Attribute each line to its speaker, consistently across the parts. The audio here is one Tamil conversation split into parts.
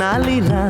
Speaker 1: வர்றாரு வர்றாரு மிஸ்டர் தென்னாலி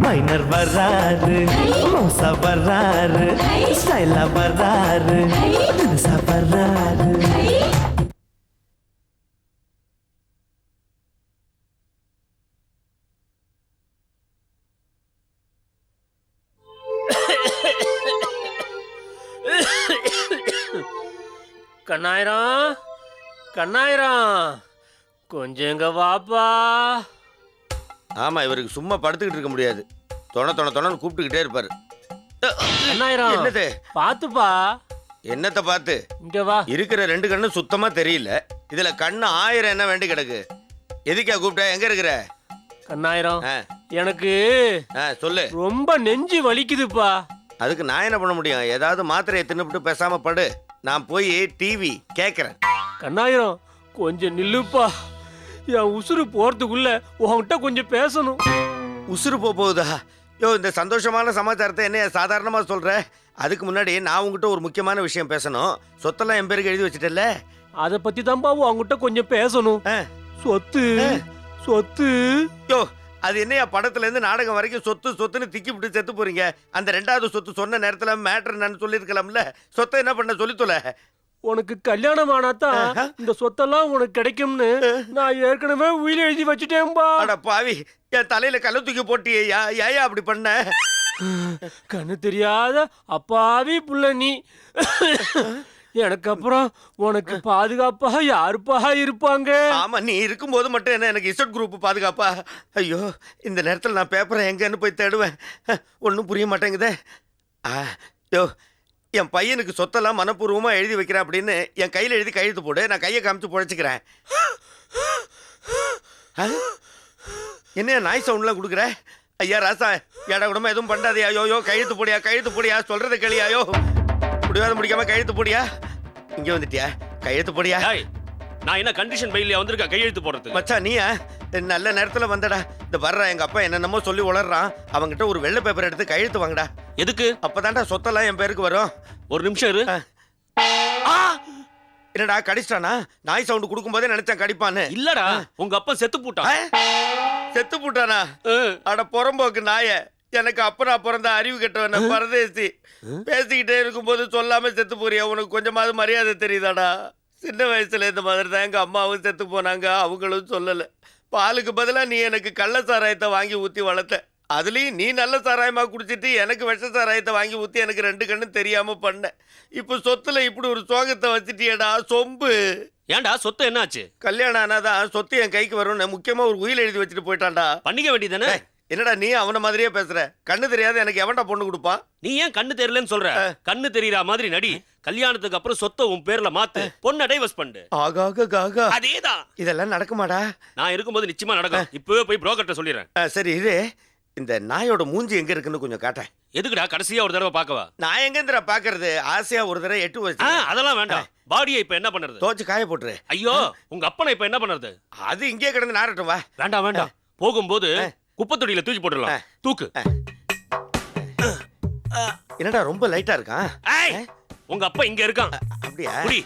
Speaker 1: மைனர் வர்றாரு மோசா வர்றாரு ஸ்டைலா வர்றாரு தினுசா வர்றாரு
Speaker 2: கண்ணாயிரம் கண்ணாயிரம் கொஞ்சம் எங்க வாப்பா.
Speaker 3: ஆமா இவருக்கு சும்மா படுத்துக்கிட்டு இருக்க முடியாது. தொண தொண தொணன்னு கூப்பிட்டுக்கிட்டே இருப்பாரு. என்னது?
Speaker 2: பாத்துப்பா.
Speaker 3: என்னத்தை பார்த்து
Speaker 2: இங்க வா.
Speaker 3: இருக்கிற ரெண்டு கண்ணு சுத்தமா தெரியல. இதுல கண்ணு ஆயிரம் என்ன வேண்டி கிடக்கு? எதுக்கா கூப்பிட்ட? எங்க இருக்கிற?
Speaker 2: கண்ணாயிரம் எனக்கு
Speaker 3: சொல்லு.
Speaker 2: ரொம்ப நெஞ்சு வலிக்குதுப்பா.
Speaker 3: அதுக்கு நான் என்ன பண்ண முடியும்? ஏதாவது மாத்திரையை தின்னுபிட்டு பேசாம படு. நான் போய் டிவி கேட்கறேன்
Speaker 2: கண்ணாயிரம் கொஞ்சம் நில்லுப்பா. என் உசுறு போறதுக்குள்ள உன்கிட்ட கொஞ்சம் பேசணும்.
Speaker 3: உசுறு போக போகுதா? யோ இந்த சந்தோஷமான சமாச்சாரத்தை என்ன சாதாரணமா சொல்ற? அதுக்கு முன்னாடி நான் உங்ககிட்ட ஒரு முக்கியமான விஷயம் பேசணும். சொத்தெல்லாம் என் பேருக்கு எழுதி வச்சிட்டல
Speaker 2: அத பத்தி தான்ப்பா உன்கிட்ட கொஞ்சம் பேசணும். சொத்து சொத்து.
Speaker 3: யோ அது என்னையா படத்துல இருந்து நாடகம் வரைக்கும் சொத்து சொத்துன்னு திக்கி விட்டு செத்து போறீங்க? அந்த ரெண்டாவது சொத்து சொன்ன நேரத்துல மேட்டர் நான் சொல்லியிருக்கலாம்ல? சொத்தை என்ன பண்ண சொல்லி தொலை?
Speaker 2: உனக்கு கல்யாணம் ஆனாதான் இந்த சொத்தெல்லாம் உனக்கு கிடைக்கும்னு நான் ஏற்கனவே உயிர் எழுதி வச்சுட்டேன்பா.
Speaker 3: அட பாவி என் தலையில கல்ல தூக்கி போட்டியே ஏயா அப்படி பண்ண?
Speaker 2: கண்ணு தெரியாத அப்பாவி புள்ள நீ. எனக்கு அப்புறம் உனக்கு பாதுகாப்பா யாருப்பா இருப்பாங்க?
Speaker 3: ஆமா நீ இருக்கும்போது மட்டும் என்ன எனக்கு இசட் குரூப் பாதுகாப்பா? ஐயோ இந்த நேரத்துல நான் பேப்பரை எங்கன்னு போய் தேடுவேன். ஒன்றும் புரிய மாட்டேங்குதே. ஆ யோ என் பையனுக்கு சொத்தெல்லாம் மனப்பூர்வமாக எழுதி வைக்கிறேன் அப்படின்னு என் கையில் எழுதி கையெழுத்து போடு. நான் கையை காமிச்சு பொழைச்சிக்கிறேன் என்ன நாய் சவுண்ட்லாம் கொடுக்குற? ஐயா ராசா ஏடா கூடமா எதுவும் பண்ணாதே ஐயோ யோ கையெழுத்து போடியா கையெழுத்து போடியா? சொல்றது கேளியாயோ முடியாத முடிக்காம கையெழுத்து போடியா? இங்கே வந்துட்டியா? கையெழுத்து போடியா?
Speaker 4: நான் என்ன கண்டிஷன் பையில வந்திருக்கேன் கையெழுத்து போடுறதுக்கு.
Speaker 3: மச்சான் நீயா? நல்ல நேரத்துல வந்தடா. இந்த வர்ற எங்க அப்பா என்னென்னமோ சொல்லி உளறான் அவங்கிட்ட ஒரு வெள்ளை பேப்பர் எடுத்து கையெழுத்து வாங்கடா.
Speaker 4: எதுக்கு?
Speaker 3: அப்பதான்டா சொத்தெல்லாம் என் பேருக்கு வரும்.
Speaker 4: ஒரு நிமிஷம் இரு!
Speaker 3: என்னடா கடிச்சிட்டானா? நாய் சவுண்ட் கொடுக்கும்போதே நினைச்சேன் கடிப்பான்னு.
Speaker 4: இல்லடா உங்க அப்பா செத்து? போட்டான்.
Speaker 3: செத்து போட்டானா? அட புறம்போக்கு நாய. எனக்கு அப்பனா பிறந்த அறிவு கெட்டவன பரதேசி. பேசிக்கிட்டே இருக்கும்போது சொல்லாம செத்து போறியா? உனக்கு கொஞ்சமாவது மரியாதை தெரியுதாடா? சின்ன வயசுல இந்த மாதிரி தான் எங்க அம்மாவும் செத்து போனாங்க அவங்களும் சொல்லல. பாலுக்கு பதிலா நீ எனக்கு கள்ள சாராயத்தை வாங்கி ஊத்தி வளர்த்த. அதுலயும் நீ நல்ல சாராயமா குடிச்சிட்டு எனக்கு விஷ சாராயத்தை வாங்கி ஊத்தி எனக்கு ரெண்டு கண்ணும் தெரியாம பண்ண. இப்போ சொத்துல இப்படி ஒரு சோகத்தை வச்சிட்டியடா சொம்பு.
Speaker 4: ஏன்டா சொத்து என்னாச்சு?
Speaker 3: கல்யாணம் ஆனாதான் சொத்து என் கைக்கு வரும்னு முக்கியமா ஒரு உயில் எழுதி வச்சுட்டு போயிட்டான்டா.
Speaker 4: பண்ணிக்க வேண்டியதானே
Speaker 3: டேய், என்னடா நீ அவன மாதிரியே பேசுற? கண்ணு தெரியாத எனக்கு எவன்டா பொண்ணு கொடுப்பான்
Speaker 4: நீ ஏன் கண்ணு தெரியலன்னு சொல்ற? கண்ணு தெரியற மாதிரி நடி கல்யாணத்துக்கு அப்புறம் சொத்தை உன் பேர்ல மாத்து பொண்ணை டைவர்ஸ் பண்ணு.
Speaker 3: ஆகாக காகா
Speaker 4: அதேதான்.
Speaker 3: இதெல்லாம் நடக்குமாடா?
Speaker 4: நான் இருக்கும்போது நிச்சயமா நடக்கும். இப்பவே போய் புரோக்கர்ட்ட சொல்லிடுறேன்.
Speaker 3: சரி இது இந்த நாயோட மூஞ்சி எங்க இருக்குன்னு கொஞ்சம் காட்டேன்
Speaker 4: எதுக்குடா? கடைசியா ஒரு தடவை பார்க்கவா?
Speaker 3: நான் எங்க பாக்குறது ஆசையா ஒரு தடவை எட்டு வச்சு
Speaker 4: அதெல்லாம் வேண்டாம். பாடியை இப்ப என்ன பண்ணுறது?
Speaker 3: தோச்சு காய போட்டுரு.
Speaker 4: ஐயோ உங்க அப்பனை இப்ப என்ன பண்ணுறது?
Speaker 3: அது இங்கே கிடந்து நாரட்டும் வா.
Speaker 4: வேண்டாம் வேண்டாம். போகும்போது குப்பத்தொடியில தூக்கி போட்டுடலாம். தூக்கு.
Speaker 3: என்னடா ரொம்ப லைட்டா இருக்கான்
Speaker 4: உங்க அப்பா இங்க இருக்கான்.
Speaker 3: அப்படியா?
Speaker 4: புடி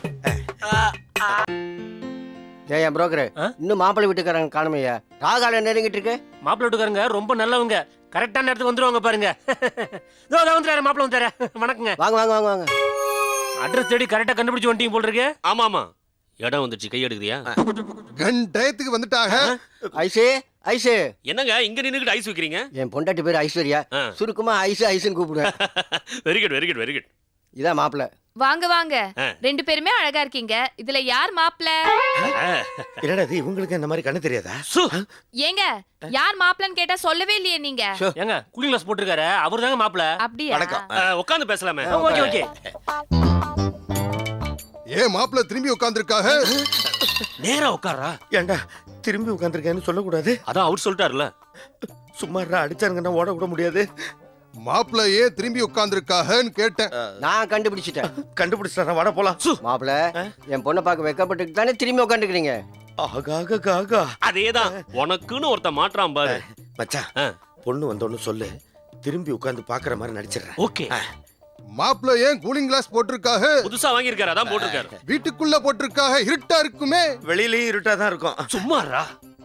Speaker 5: ஏயா புரோக்கர்
Speaker 2: ஆ?
Speaker 5: இன்னும் மாப்பிள்ளை வீட்டுக்காரங்க காணுமையா? ராகால நெருங்கிட்டு இருக்கு?
Speaker 2: மாப்பிள்ளை வீட்டுக்காரங்க ரொம்ப நல்லவங்க. கரெக்டான நேரத்துக்கு வந்துருவாங்க பாருங்க. இதோ வந்துறாரு மாப்பிள்ளை வந்துறாரு வணக்கங்க.
Speaker 5: வாங்க வாங்க வாங்க வாங்க.
Speaker 2: அட்ரஸ் தேடி கரெக்டா கண்டுபிடிச்சு வந்துட்டீங்க போல் இருக்கு.
Speaker 4: ஆமா ஆமா இடம் வந்துச்சு கை எடுக்கிறியா?
Speaker 6: கன் டயத்துக்கு வந்துட்டாக
Speaker 5: ஐசு ஐசு
Speaker 4: என்னங்க இங்க நின்னுக்கிட்டு ஐஸ் வைக்கிறீங்க?
Speaker 5: என் பொண்டாட்டி பேர் ஐஸ்வர்யா. சுருக்கமா ஐசு ஐசுன்னு கூப்பிடுவேன்.
Speaker 4: Very good very good very good
Speaker 5: இதான் மாப்பிள்ளை
Speaker 7: வாங்க வாங்க. ரெண்டு பேருமே அழகா இருக்கீங்க. இதுல யார் மாப்பிள?
Speaker 3: என்னடா இது இவங்களுக்கு இந்த மாதிரி கண்ணு தெரியாதா?
Speaker 7: ஏங்க யார் மாப்பிளன்னு கேட்டா சொல்லவே இல்லையே நீங்க.
Speaker 2: ஏங்க கூலிங் கிளாஸ் போட்டிருக்காரு. அவர் தாங்க மாப்பிள்ள
Speaker 7: அப்படியா?
Speaker 3: வணக்கம்.
Speaker 4: உட்காந்து பேசலாமே.
Speaker 2: Okay okay.
Speaker 6: ஏன் மாப்பிள்ள திரும்பி உட்கார்ந்துருக்காக?
Speaker 4: நேரா உட்காரா
Speaker 3: ஏண்டா திரும்பி உட்காந்துருக்கேன்னு சொல்லக்கூடாது?
Speaker 4: அதான் அவர் சொல்லிட்டாருல
Speaker 3: சும்மா அடிச்சாருங்கன்னா ஓட கூட முடியாது.
Speaker 6: மாப்பிள்ள ஏன் திரும்பி உட்கார்ந்துருக்காகன்னு கேட்டேன்.
Speaker 5: நான் கண்டுபிடிச்சிட்டேன்.
Speaker 3: கண்டுபிடிச்சிட்டா வாட போலாம்.
Speaker 5: மாப்பிள்ள என் பொண்ணை பார்க்க வெக்கப்பட்டுட்டு தானே திரும்பி உட்காந்துக்கிறீங்க
Speaker 3: ஆகாக காகா
Speaker 4: அதேதான். உனக்குன்னு ஒருத்தன் மாற்றான் பாரு.
Speaker 3: மச்சான்
Speaker 4: ஆ.
Speaker 3: பொண்ணு வந்தோன்னு சொல்லு. திரும்பி உட்காந்து பாக்குற மாதிரி நடிச்சிடுறேன்.
Speaker 4: ஓகே.
Speaker 6: மாப்பிள்ள ஏன் கூலிங் கிளாஸ் போட்டிருக்காக?
Speaker 4: புதுசா வாங்கியிருக்காரு அதான் போட்டிருக்காரு.
Speaker 6: வீட்டுக்குள்ள போட்டிருக்காக இருட்டா இருக்குமே?
Speaker 3: வெளியிலயும் இருட்டா தான் இருக்கும்.
Speaker 4: சும்மாறா?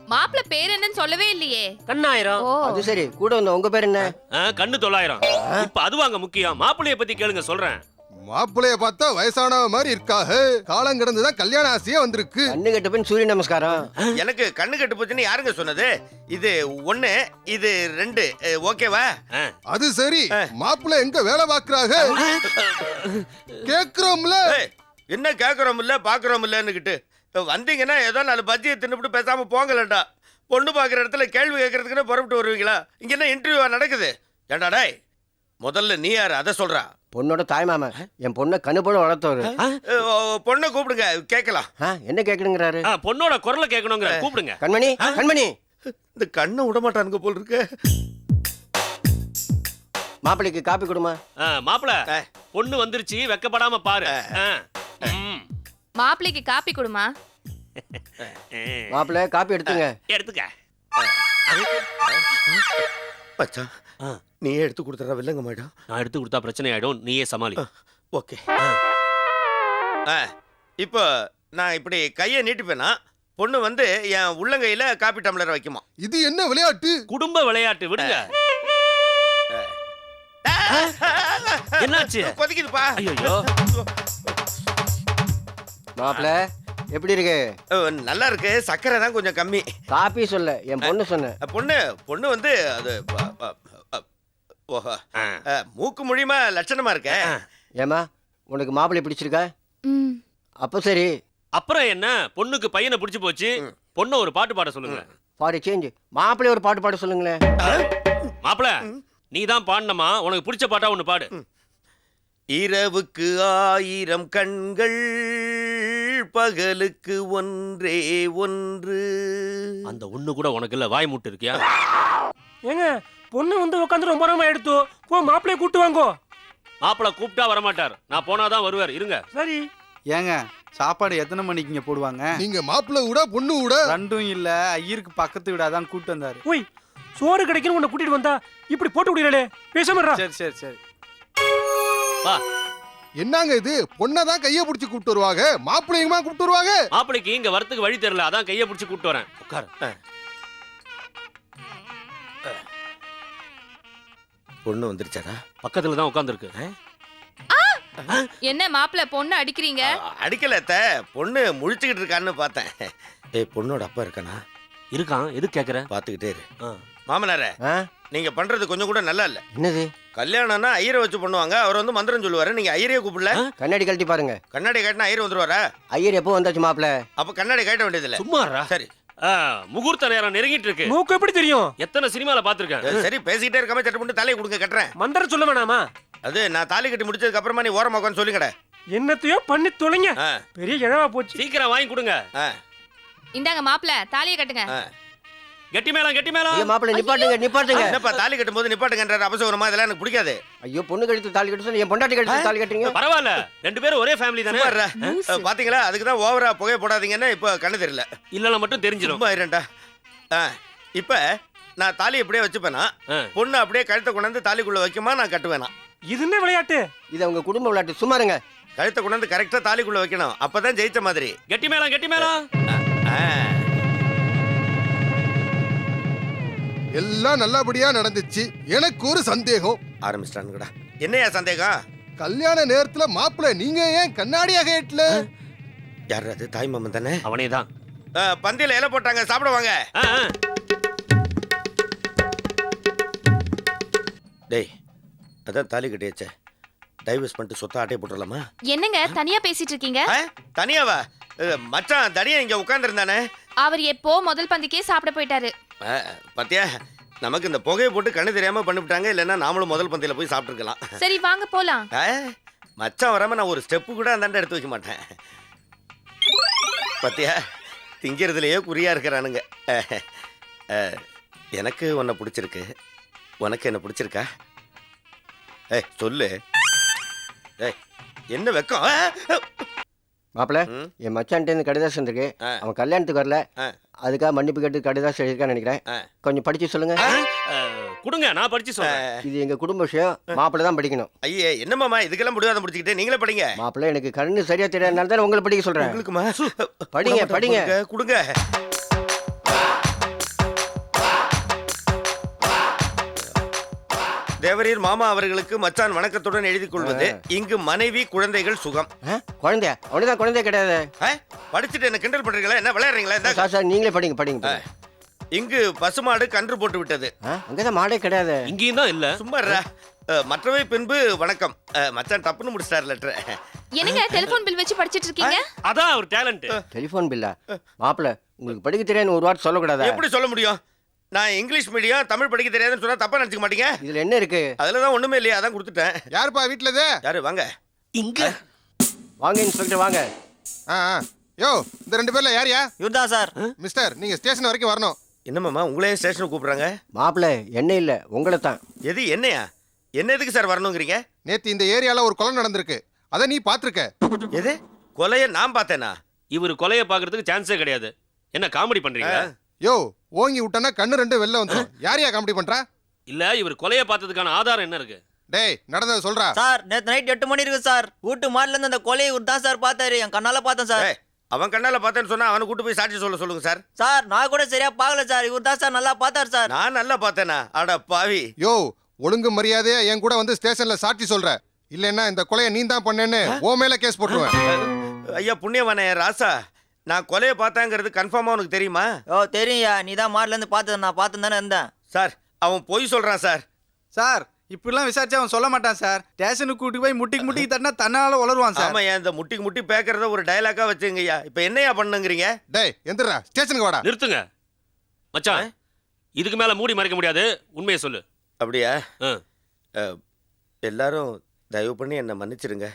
Speaker 7: மாப்பிள பேர் என்னன்னு சொல்லவே இல்லையே.
Speaker 2: கண்ணாயிரம்.
Speaker 7: ஓ.
Speaker 5: அது சரி கூட வந்த உங்க பேர் என்ன?
Speaker 4: கண்ணு தொள்ளாயிரம். இப்ப அது வாங்க முக்கியம். மாப்பிள்ளைய பத்தி கேளுங்க சொல்றேன்.
Speaker 6: மாப்பிள்ளைய பார்த்தா வயசானவ மாதிரி இருக்காக. காலம் கிடந்துதான் கல்யாண ஆசையே வந்திருக்கு.
Speaker 5: கண்ணு கெட்ட பின் சூரிய நமஸ்காரம்.
Speaker 3: எனக்கு கண்ணு கட்டு போச்சுன்னு யாருங்க சொன்னது? இது ஒண்ணு இது ரெண்டு அஹ், ஓகேவா?
Speaker 4: ஆ.
Speaker 6: அது சரி. மாப்பிள்ளை எங்க வேலை பாக்குறாக கேக்குறோம்ல.
Speaker 3: ஏய், என்ன கேக்குறோம் இல்ல பாக்குறோம் இல்லன்னுகிட்டு வந்தீங்கன்னா ஏதோ நாலு பஜ்ஜியை தின்னுபிட்டு பேசாம போங்கலண்டா பொண்ணு பாக்குற இடத்துல கேள்வி கேட்கறதுக்குன்னு புறப்பட்டு வருவீங்களா? இங்க என்ன இன்டர்வியூவா நடக்குது? ஏண்டா டேய் முதல்ல நீ யாரு? அதை சொல்றா.
Speaker 5: பொண்ணோட தாய்மாமன் என் பொண்ணை கண்ணு போல வளர்த்தவரு
Speaker 3: பொண்ணை கூப்பிடுங்க. கேட்கலாம்.
Speaker 5: ஆ, என்ன கேட்கணுங்கிறாரு?
Speaker 4: ஆ, பொண்ணோட குரலை கேட்கணுங்கிற கூப்பிடுங்க.
Speaker 5: கண்மணி கண்மணி.
Speaker 3: இந்த கண்ணை விட மாட்டானுங்க போல் இருக்கு.
Speaker 5: மாப்பிள்ளைக்கு காப்பி கொடுமா.
Speaker 4: ஆ, மாப்பிள
Speaker 3: ஆ.
Speaker 4: பொண்ணு வந்துருச்சு வெக்கப்படாம பாரு.
Speaker 7: மாப்பிளைக்கு காப்பி கொடுமா.
Speaker 5: மாப்பிள்ளை காப்பி எடுத்துங்க.
Speaker 4: எடுத்துக்க.
Speaker 3: மச்சான்
Speaker 4: ஆ.
Speaker 3: நீயே எடுத்து கொடுத்துறா வில்லங்க மேடம்
Speaker 4: நான் எடுத்து கொடுத்தா பிரச்சனை ஆயிடும். நீயே சமாளி.
Speaker 3: ஓகே. ஆ. இப்போ நான் இப்படி கையை நீட்டிப்பேனா? பொண்ணு வந்து என் உள்ளங்கையில காப்பி டம்ளர் வைக்குமா?
Speaker 6: இது என்ன விளையாட்டு?
Speaker 4: குடும்ப விளையாட்டு விடுங்க. என்னாச்சு?
Speaker 3: கொதிக்குதுப்பா.
Speaker 4: ஐயோ
Speaker 5: மாப்பிள்ளை எப்படி இருக்கு?
Speaker 3: நல்லா இருக்கு. சர்க்கரை தான் கொஞ்சம் கம்மி.
Speaker 5: காப்பி சொல்ல என் பொண்ணு சொன்னேன்
Speaker 3: அஹ், பொண்ணு பொண்ணு வந்து அது ஓஹோ மூக்கு மொழியுமா லட்சணமா இருக்க.
Speaker 5: ஏமா உனக்கு மாப்பிள்ளை பிடிச்சிருக்கா?
Speaker 7: ம்.
Speaker 5: அப்போ சரி.
Speaker 4: அப்புறம் என்ன? பொண்ணுக்கு பையனை பிடிச்சு போச்சு. பொண்ணை ஒரு பாட்டு பாட சொல்லுங்க.
Speaker 5: பாடு சேஞ்ச் மாப்பிள்ளை ஒரு பாட்டு பாட சொல்லுங்களேன்
Speaker 4: மாப்பிள நீ தான் பாடணுமா? உனக்கு பிடிச்ச பாட்டா ஒண்ணு பாடு.
Speaker 3: இரவுக்கு ஆயிரம் கண்கள் பகலுக்கு ஒன்றே ஒன்று.
Speaker 4: அந்த ஒண்ணு கூட உனக்கு இல்ல வாய் மூட்டு இருக்கியா?
Speaker 2: ஏங்க பொண்ணு வந்து உட்காந்து ரொம்ப நேரமா எடுத்து போ மாப்பிளைய கூட்டு வாங்கோ.
Speaker 4: மாப்பிள கூப்பிட்டா வரமாட்டார். நான் போனாதான் வருவார். இருங்க.
Speaker 2: சரி.
Speaker 8: ஏங்க சாப்பாடு எத்தனை மணிக்கு இங்க போடுவாங்க?
Speaker 6: நீங்க மாப்பிள்ளை விட பொண்ணு விட
Speaker 8: ரெண்டும் இல்ல ஐயருக்கு பக்கத்து வீடாதான் கூட்டு வந்தாரு.
Speaker 2: ஓய் சோறு கிடைக்கணும் உன்னை கூட்டிட்டு வந்தா இப்படி போட்டு விடுறே பேசாம இருடா.
Speaker 8: சரி சரி சரி.
Speaker 4: வா.
Speaker 6: என்னங்க இது? பொண்ணை தான் கைய பிடிச்சு கூப்பிட்டு வருவாங்க? மாப்பிள்ளையுமா கூப்பிட்டு வருவாங்க?
Speaker 4: மாப்பிளைக்கு இங்க வரத்துக்கு வழி தெரியல. அதான் கையை பிடிச்சு கூப்பிட்டு வரேன். உட்காரு.
Speaker 3: பொண்ணு வந்துருச்சாடா?
Speaker 4: பக்கத்துல தான் உட்காந்துருக்கு
Speaker 7: என்ன மாப்பிள பொண்ணு அடிக்கிறீங்க?
Speaker 3: அடிக்கல பொண்ணு முழிச்சுக்கிட்டு இருக்கான்னு பார்த்தேன். ஏய் பொண்ணோட அப்பா இருக்கானா?
Speaker 4: இருக்கான். எது கேக்குற?
Speaker 3: பார்த்துக்கிட்டே இரு.
Speaker 4: ஆ.
Speaker 3: மாமனாரே
Speaker 5: ஆ?
Speaker 3: நீங்க பண்றது கொஞ்சம் கூட நல்லா இல்ல.
Speaker 5: என்னது?
Speaker 3: கல்யாணம்னா ஐயரை வச்சு பண்ணுவாங்க. அவர் வந்து மந்திரம் சொல்லுவாரு. நீங்க ஐயரையே கூப்பிடல.
Speaker 5: கண்ணாடி கழட்டி பாருங்க.
Speaker 3: கண்ணாடி காட்டினா ஐயர் வந்துருவாரா?
Speaker 5: ஐயர் எப்போ வந்தாச்சு மாப்பிள்ளை
Speaker 3: அப்ப கண்ணாடி காட்ட வேண்டியதில்ல.
Speaker 4: சும்மாறா
Speaker 3: சரி.
Speaker 4: முகூர்த்த நேரம் நெருங்கிட்டு இருக்கு
Speaker 2: மூக்கு எப்படி தெரியும்?
Speaker 4: எத்தனை சினிமால பாத்திருக்கேன்
Speaker 3: சரி பேசிக்கிட்டே இருக்காம சட்டை போட்டு தலையை கொடுங்க கட்டுறேன்.
Speaker 2: மந்திரம் சொல்ல வேணாமா?
Speaker 3: அது நான் தாலி கட்டி முடிச்சதுக்கு அப்புறமா நீ ஓரமா உட்காந்து சொல்லிங்கடா.
Speaker 2: என்னத்தையோ பண்ணி தொலைங்க. பெரிய இழவா போச்சு.
Speaker 4: சீக்கிரம் வாங்கி கொடுங்க.
Speaker 3: ஆ,
Speaker 7: இந்தாங்க மாப்பிள தாலியை கட்டுங்க.
Speaker 4: கெட்டி மேளம் கெட்டி மேளம்.
Speaker 5: ஐயோ மாப்பிள்ளை நிப்பாட்டுங்க நிப்பாட்டுங்க.
Speaker 3: என்னப்பா தாலி கட்டும் போது நிப்பாட்டுங்கன்ற அபசகுரமா இதெல்லாம் எனக்கு பிடிக்காது.
Speaker 5: ஐயோ பொண்ணு கழுத்து தாலி கட்ட சொல்லி என் பொண்டாட்டி கழுத்து தாலி கட்டுறீங்க?
Speaker 4: பரவாயில்ல. ரெண்டு பேரும் ஒரே ஃபேமிலி தானே?
Speaker 3: பாத்தீங்களா? அதுக்கு தான் ஓவரா புகை போடாதீங்கன்னு இப்போ கண்ணு தெரியல.
Speaker 4: இல்லைன்னா மட்டும் தெரிஞ்சிடும்
Speaker 3: இருண்டா ஆ இப்போ நான் தாலி அப்படியே வச்சுப்பேனா. பொண்ணு அப்படியே கழுத்தை கொண்டாந்து தாலிக்குள்ள வைக்குமா? நான் கட்டுவேனா?
Speaker 2: இது என்ன விளையாட்டு?
Speaker 5: இது அவங்க குடும்ப விளையாட்டு. சும்மா இருங்க.
Speaker 3: கழுத்தை கொண்டாந்து கரெக்டா தாலிக்குள்ள வைக்கணும். அப்பதான் ஜெயிச்ச மாதிரி.
Speaker 4: கெட்டி மேளம் கெட்டி மேளம்.
Speaker 6: எல்லாம் நல்லபடியா நடந்துச்சு. எனக்கு ஒரு சந்தேகம்.
Speaker 3: ஆரம்பிச்சிட்டானுங்கடா. என்னையா சந்தேகம்?
Speaker 6: கல்யாண நேரத்துல மாப்பிள்ளை நீங்க ஏன் கண்ணாடியா கேட்ல
Speaker 3: யார் அது? தாய் மாமன் தானே?
Speaker 4: அவனே தான்
Speaker 3: ஆ, பந்தியில இலை போட்டாங்க சாப்பிட வாங்க. டேய் அதான் தாலி கட்டியாச்சே. டைவர்ஸ் பண்ணிட்டு சொத்தை ஆட்டையை போட்டுடலாமா
Speaker 7: என்னங்க தனியா பேசிட்டு இருக்கீங்க?
Speaker 3: தனியாவா? மச்சான் தனியா இங்க உட்காந்துருந்தானே
Speaker 7: அவர் எப்போ முதல் பந்திக்கே சாப்பிட போயிட்டாரு.
Speaker 3: பாத்தியா? நமக்கு இந்த புகையை போட்டு கண்ணு தெரியாம பண்ணிவிட்டாங்க இல்லைன்னா நாமளும் முதல் பந்தியில போய் சாப்பிட்டுருக்கலாம்.
Speaker 7: சரி வாங்க போலாம்.
Speaker 3: மச்சான் வராம நான் ஒரு ஸ்டெப்பு கூட அந்தாண்ட எடுத்து வைக்க மாட்டேன். பாத்தியா? திங்கிறதுலயே குறியா இருக்கிறானுங்க. எனக்கு உன்னை பிடிச்சிருக்கு. உனக்கு என்ன பிடிச்சிருக்கா? ஏய் சொல்லு. ஏய் என்ன வெக்கம்?
Speaker 5: மாப்பிள்ள. என் மச்சான்ட்டேருந்து கடிதாசம் இருக்கு. அவன் கல்யாணத்துக்கு வரல. அதுக்காக மன்னிப்பு கேட்டு கடிதாசம் எழுதிருக்கான்னு நினைக்கிறேன். கொஞ்சம் படிச்சு சொல்லுங்க.
Speaker 4: கொடுங்க நான் படிச்சு சொல்றேன்.
Speaker 5: இது எங்க குடும்ப விஷயம். மாப்பிள்ளை தான் படிக்கணும்.
Speaker 3: ஐயே என்னம்மாமா இதுக்கெல்லாம் முடியாத முடிச்சுக்கிட்டு நீங்களே படிங்க.
Speaker 5: மாப்பிள்ளை எனக்கு கண்ணு சரியா தெரியாதனால தான் உங்களை படிக்க சொல்றேன். படிங்க, படிங்க.
Speaker 3: கொடுங்க. தேவரீர் மாமா அவர்களுக்கு மச்சான் வணக்கத்துடன் எழுதி கொள்வது இங்கு மனைவி குழந்தைகள் சுகம்?
Speaker 5: குழந்தையா? அவனுதான் குழந்தை கிடையாது?
Speaker 3: படிச்சுட்டு என்ன கிண்டல் பண்றீங்களா? என்ன விளையாடுறீங்களா?
Speaker 5: சார் சார் நீங்களே படிங்க படிங்க.
Speaker 3: இங்கு பசுமாடு கன்று போட்டு விட்டது?
Speaker 5: அங்கதான் மாடே கிடையாது.
Speaker 4: இங்கேயும் தான் இல்ல.
Speaker 3: சும்மா மற்றவை பின்பு வணக்கம். மச்சான் டப்புன்னு முடிச்சிட்டார் லெட்டர்.
Speaker 7: என்னங்க டெலிபோன் பில் வச்சு படிச்சிட்டு இருக்கீங்க?
Speaker 4: அதான் ஒரு டேலண்ட்
Speaker 5: டெலிஃபோன் பில்லா மாப்பிள்ளை உங்களுக்கு படிக்க தெரியாதுன்னு ஒரு வார்த்தை சொல்லக்கூடாதா?
Speaker 3: எப்படி சொல்ல முடியும்? நான் இங்கிலீஷ் மீடியம் தமிழ் படிக்க தெரியாதுன்னு சொன்னா தப்பா நினைச்சுக்க மாட்டீங்க.
Speaker 5: இதுல என்ன இருக்கு?
Speaker 3: அதுல தான் ஒண்ணுமே இல்லையா அதான் கொடுத்துட்டேன்.
Speaker 6: யாருப்பா வீட்டுல இது?
Speaker 3: யாரு? வாங்க.
Speaker 4: இங்க.
Speaker 5: வாங்க இன்ஸ்பெக்டர் வாங்க.
Speaker 6: ஆ ஆ. யோ இந்த ரெண்டு பேர்ல யாரியா
Speaker 5: இவர்தான் சார்.
Speaker 6: மிஸ்டர் நீங்க ஸ்டேஷன் வரைக்கும் வரணும்.
Speaker 3: என்னமாமா உங்களே ஸ்டேஷனுக்கு கூப்பிடுறாங்க?
Speaker 5: மாப்பிள்ளை என்ன இல்ல உங்களை தான்
Speaker 3: எது என்னையா? என்ன எதுக்கு சார் வரணுங்கிறீங்க?
Speaker 6: நேத்து இந்த ஏரியால ஒரு கொலை நடந்திருக்கு. அத நீ பாத்திருக்க
Speaker 3: எது? கொலைய நான் பார்த்தேனா?
Speaker 4: இவர் கொலையை பாக்குறதுக்கு சான்ஸே கிடையாது. என்ன காமெடி பண்றீங்க
Speaker 6: யோ ஓங்கி விட்டனா கண்ணு ரெண்டு வெளில வந்துரும். யாரையா காமெடி பண்றா?
Speaker 4: இல்ல இவர் கொலையை பார்த்ததுக்கான ஆதாரம் என்ன இருக்கு?
Speaker 6: டேய் நடந்ததை சொல்றா.
Speaker 9: சார் நேத்து நைட் எட்டு மணி இருக்கு சார். வீட்டு மாடில இருந்து அந்த கொலையை இவர் தான் சார் பார்த்தாரு. என் கண்ணால பார்த்தேன் சார்.
Speaker 3: ஏய், அவன் கண்ணால பார்த்தேன்னு சொன்னா அவனை கூட்டு போய் சாட்சி சொல்ல சொல்லுங்க சார்.
Speaker 9: சார் நான் கூட சரியா பார்க்கல சார். இவர் தான் சார் நல்லா பார்த்தாரு சார்.
Speaker 3: நான் நல்லா பார்த்தேனா? அட பாவி.
Speaker 6: யோ ஒழுங்கு மரியாதையா என் கூட வந்து ஸ்டேஷன்ல சாட்சி சொல்ற. இல்லைன்னா இந்த கொலையை நீ தான் பண்ணேன்னு ஓ மேல கேஸ் போட்டுருவேன்.
Speaker 3: ஐயா புண்ணியவானே ராசா. நான் கொலையை பார்த்தேங்கிறது கன்ஃபார்மா உனக்கு தெரியுமா?
Speaker 9: ஓ தெரியும்யா. நீ தான் மாடில இருந்து பார்த்தது நான் பார்த்து தானே இருந்தேன்.
Speaker 3: சார் அவன் பொய் சொல்றான் சார்.
Speaker 8: சார் இப்படிலாம் விசாரிச்சு அவன் சொல்ல மாட்டான் சார். ஸ்டேஷனுக்கு கூட்டி போய் முட்டிக்கு முட்டிக்கு தட்டினா தன்னால உளருவான் சார்.
Speaker 3: ஆமா இந்த முட்டிக்கு முட்டி பேக்கறத ஒரு டயலாக்கா வச்சுங்கய்யா. இப்போ என்னையா பண்ணுங்கிறீங்க?
Speaker 6: டேய் எந்திரா ஸ்டேஷனுக்கு வாடா.
Speaker 4: நிறுத்துங்க. மச்சான் இதுக்கு மேல மூடி மறைக்க முடியாது. உண்மையை சொல்லு.
Speaker 3: அப்படியா?
Speaker 4: ஆ.
Speaker 3: அஹ், எல்லாரும் தயவு பண்ணி என்னை மன்னிச்சிடுங்க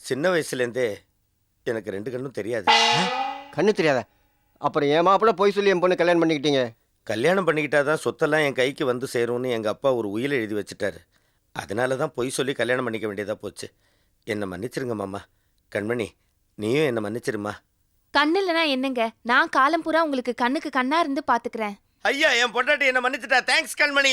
Speaker 3: சின்ன வயசுலேருந்தே எனக்கு ரெண்டு கண்ணும் தெரியாது.
Speaker 5: கண்ணு தெரியாதா? அப்புறம் என் மாப்பிள்ளை போய் சொல்லி என் பொண்ணு கல்யாணம் பண்ணிக்கிட்டீங்க.
Speaker 3: கல்யாணம் பண்ணிக்கிட்டா தான் சொத்தெல்லாம் என் கைக்கு வந்து சேரும்னு எங்கள் அப்பா ஒரு உயில் எழுதி வச்சுட்டாரு. அதனால தான் பொய் சொல்லி கல்யாணம் பண்ணிக்க வேண்டியதாக போச்சு. என்னை மன்னிச்சிருங்க மாமா. கண்மணி நீயும் என்னை மன்னிச்சிருமா?
Speaker 7: கண்ணு இல்லனா என்னங்க? நான் காலம் பூரா உங்களுக்கு கண்ணுக்கு கண்ணா இருந்து பாத்துக்கிறேன்.
Speaker 3: ஐயா என் பொண்டாட்டி என்னை மன்னிச்சிட்டா. தேங்க்ஸ் கண்மணி.